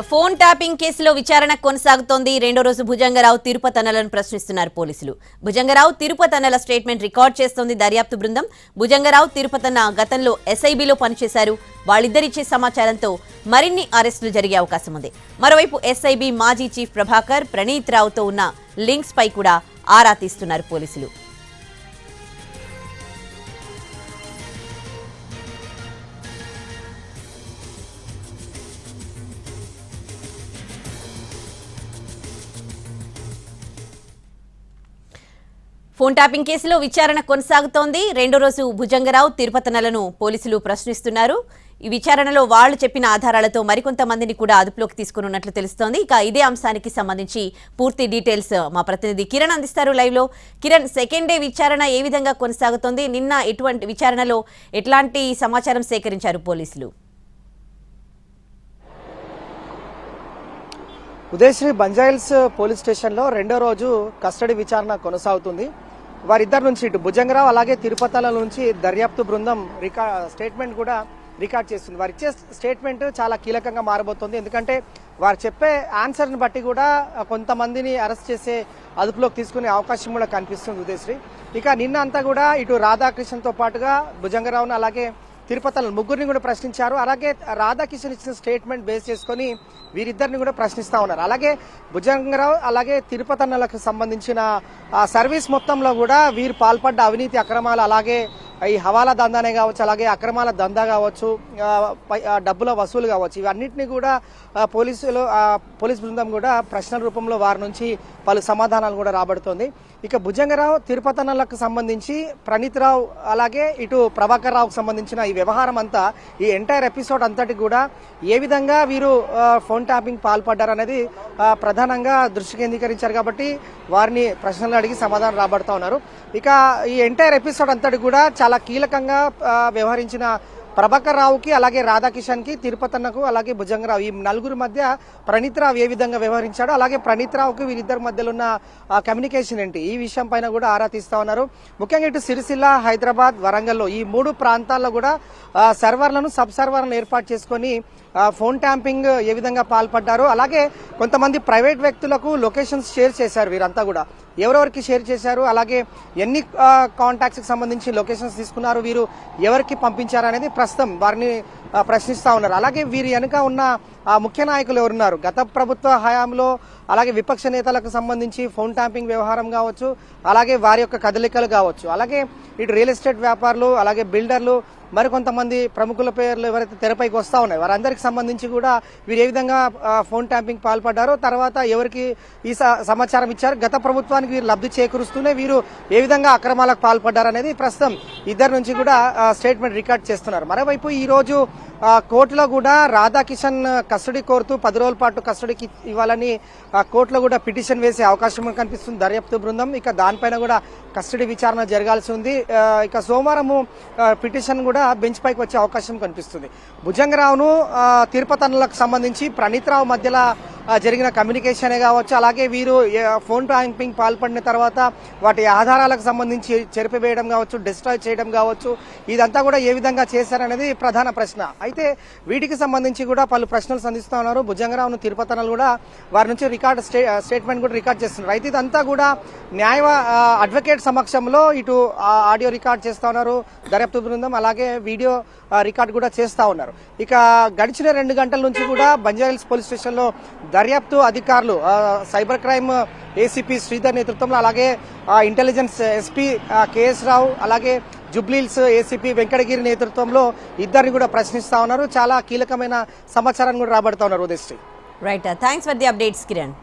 Phone tapping కేసులో విచారణ కొనసాగుతోంది. రెండో రోజు భుజంగరావు తిరుపతనలను ప్రశ్నిస్తున్నారు పోలీసులు. భుజంగరావు తిరుపతనల స్టేట్మెంట్ రికార్డ్ చేస్తోంది దర్యాప్తు బృందం. భుజంగరావు తిరుపతన గతంలో ఎస్ఐబిలో పనిచేశారు. వాళ్ళిద్దరిచ్చే సమాచారంతో మరిన్ని అరెస్టులు జరిగే అవకాశం ఉంది. మరోవైపు ఎస్ఐబి మాజీ చీఫ్ ప్రభాకర్ ప్రణీత్ రావుతో ఉన్న లింక్స్ పై కూడా ఆరా తీస్తున్నారు పోలీసులు. ఫోన్ ట్యాపింగ్ కేసులో విచారణ కొనసాగుతోంది. రెండో రోజు భుజంగరావు తిరుపతనలను పోలీసులు ప్రశ్నిస్తున్నారు. ఈ విచారణలో వాళ్ళు చెప్పిన ఆధారాలతో మరికొంతమందిని కూడా అదుపులోకి తీసుకున్నట్లు తెలుస్తోంది. ఇక ఇదే అంశానికి సంబంధించి పూర్తి డీటెయిల్స్ మా ప్రతినిధి కిరణ్ అందిస్తారు లైవ్లో. కిరణ్ సెకండ్ డే విచారణ ఏ విధంగా కొనసాగుతోంది? నిన్న ఎటువంటి విచారణలో ఎట్లాంటి సమాచారం సేకరించారు పోలీసులు? ఉదయశ్రీ బంజాయిల్స్ పోలీస్ స్టేషన్లో రెండో రోజు కస్టడీ విచారణ కొనసాగుతుంది. వారిద్దరి నుంచి ఇటు భుజంగరావు అలాగే తిరుపతల నుంచి దర్యాప్తు బృందం రికా స్టేట్మెంట్ కూడా రికార్డ్ చేస్తుంది. వారు ఇచ్చే స్టేట్మెంట్ చాలా కీలకంగా మారబోతోంది. ఎందుకంటే వారు చెప్పే ఆన్సర్ని బట్టి కూడా కొంతమందిని అరెస్ట్ చేసే అదుపులోకి తీసుకునే అవకాశం కూడా కనిపిస్తుంది ఉదయశ్రీ. ఇక నిన్న అంతా కూడా ఇటు రాధాకృష్ణన్తో పాటుగా భుజంగరావును అలాగే తిరుపతిలో ముగ్గురిని కూడా ప్రశ్నించారు. అలాగే రాధాకిషన్ ఇచ్చిన స్టేట్మెంట్ బేస్ చేసుకొని వీరిద్దరిని కూడా ప్రశ్నిస్తా ఉన్నారు. అలాగే భుజంగరావు అలాగే తిరుపతన్నలకు సంబంధించిన సర్వీస్ మొత్తంలో కూడా వీరు పాల్పడ్డ అవినీతి అక్రమాలు అలాగే ఈ హవాలా దందానే కావచ్చు అలాగే అక్రమాల దందా కావచ్చు డబ్బుల వసూలు కావచ్చు ఇవన్నింటినీ కూడా పోలీసులు పోలీస్ బృందం కూడా ప్రశ్నల రూపంలో వారి నుంచి పలు సమాధానాలు కూడా రాబడుతోంది. ఇక భుజంగరావు తిరుపతనలకు సంబంధించి ప్రణీత్ రావు అలాగే ఇటు ప్రభాకర్ రావుకు సంబంధించిన ఈ వ్యవహారం అంతా ఈ ఎంటైర్ ఎపిసోడ్ అంతటి కూడా ఏ విధంగా వీరు ఫోన్ ట్యాపింగ్ పాల్పడ్డారు అనేది ప్రధానంగా దృష్టి కేంద్రీకరించారు కాబట్టి వారిని ప్రశ్నలు అడిగి సమాధానం రాబడుతూ ఉన్నారు. ఇక ఈ ఎంటైర్ ఎపిసోడ్ అంతటి కూడా చాలా కీలకంగా వ్యవహరించిన ప్రభాకర్ రావుకి అలాగే రాధాకిషన్కి తిరుపతన్నకు అలాగే భుజంగరావు ఈ నలుగురు మధ్య ప్రణీత్ రావు ఏ విధంగా వ్యవహరించాడో అలాగే ప్రణీత్ రావుకి వీరిద్దరి మధ్యలో ఉన్న కమ్యూనికేషన్ ఏంటి? ఈ విషయం పైన కూడా ఆరా తీస్తా ఉన్నారు. ముఖ్యంగా ఇటు సిరిసిల్ల హైదరాబాద్ వరంగల్లో ఈ మూడు ప్రాంతాల్లో కూడా సర్వర్లను సబ్ సర్వర్లను ఏర్పాటు చేసుకొని ఫోన్ ట్యాంపింగ్ ఏ విధంగా పాల్పడ్డారు అలాగే కొంతమంది ప్రైవేట్ వ్యక్తులకు లొకేషన్స్ షేర్ చేశారు వీరంతా కూడా. ఎవరెవరికి షేర్ చేశారు అలాగే ఎన్ని కాంటాక్ట్స్కి సంబంధించి లొకేషన్స్ తీసుకున్నారు వీరు ఎవరికి పంపించారు అనేది ప్రస్తుతం వారిని ప్రశ్నిస్తూ ప్రశ్నిస్తా ఉన్నారు. అలాగే వీరి వెనుక ఉన్న ముఖ్య నాయకులు ఎవరున్నారు? గత ప్రభుత్వ హయాంలో అలాగే విపక్ష నేతలకు సంబంధించి ఫోన్ ట్యాంపింగ్ వ్యవహారం కావచ్చు అలాగే వారి యొక్క కదలికలు కావచ్చు. అలాగే ఇటు రియల్ ఎస్టేట్ వ్యాపారులు అలాగే బిల్డర్లు మరికొంతమంది ప్రముఖుల పేర్లు ఎవరైతే తెరపైకి వస్తూ ఉన్నాయి వారందరికి సంబంధించి కూడా వీరు ఏ విధంగా ఫోన్ ట్యాంపింగ్ పాల్పడ్డారో తర్వాత ఎవరికి ఈ స- సమాచారం ఇచ్చారు గత ప్రభుత్వానికి వీరు లబ్ధి చేకూరుస్తూనే వీరు ఏ విధంగా అక్రమాలకు పాల్పడ్డారు అనేది ప్రస్తుతం ఇద్దరు నుంచి కూడా స్టేట్మెంట్ రికార్డ్ చేస్తున్నారు. మరోవైపు ఈ రోజు కోర్టులో కూడా రాధాకిషన్ కస్టడీ కోరుతూ పది రోజుల పాటు కస్టడీకి ఇవ్వాలని కోర్టులో కూడా పిటిషన్ వేసే అవకాశం కనిపిస్తుంది. దర్యాప్తు బృందం. ఇక దానిపైన కూడా కస్టడీ విచారణ జరగాల్సి ఉంది. ఇక సోమవారము పిటిషన్ కూడా బెంచ్ పైకి వచ్చే అవకాశం కనిపిస్తుంది. భుజంగరావును ఆ, సంబంధించి ప్రణీత్ రావు మధ్యలో జరిగిన కమ్యూనికేషనే కావచ్చు అలాగే వీరు ఫోన్ ట్యాంపింగ్ పాల్పడిన తర్వాత వాటి ఆధారాలకు సంబంధించి చెరిపివేయడం కావచ్చు డిస్ట్రాయ్ చేయడం కావచ్చు ఇదంతా కూడా ఏ విధంగా చేశారనేది ప్రధాన ప్రశ్న. అయితే వీటికి సంబంధించి కూడా పలు ప్రశ్నలు సంధిస్తూ ఉన్నారు. భుజంగరావును తిరుపతనలు కూడా వారి నుంచి రికార్డ్ స్టే స్టేట్మెంట్ కూడా రికార్డ్ చేస్తున్నారు. అయితే ఇదంతా కూడా న్యాయ అడ్వకేట్ సమక్షంలో ఇటు ఆడియో రికార్డ్ చేస్తా ఉన్నారు. దర్యాప్తు బృందం అలాగే వీడియో రికార్డ్ కూడా చేస్తూ ఉన్నారు. ఇక గడిచిన రెండు గంటల నుంచి కూడా బంజారాహిల్స్ పోలీస్ స్టేషన్లో దర్యాప్తు అధికారులు సైబర్ క్రైమ్ ఏసీపీ శ్రీధర్ నేతృత్వంలో అలాగే ఇంటెలిజెన్స్ ఎస్పీ కేఎస్ రావు అలాగే జుబ్లీల్స్ ఏసీపీ వెంకటగిరి నేతృత్వంలో ఇద్దరిని కూడా ప్రశ్నిస్తా ఉన్నారు. చాలా కీలకమైన సమాచారాన్ని కూడా రాబడతా ఉన్నారు Udayashri. Right thanks for the updates Kiran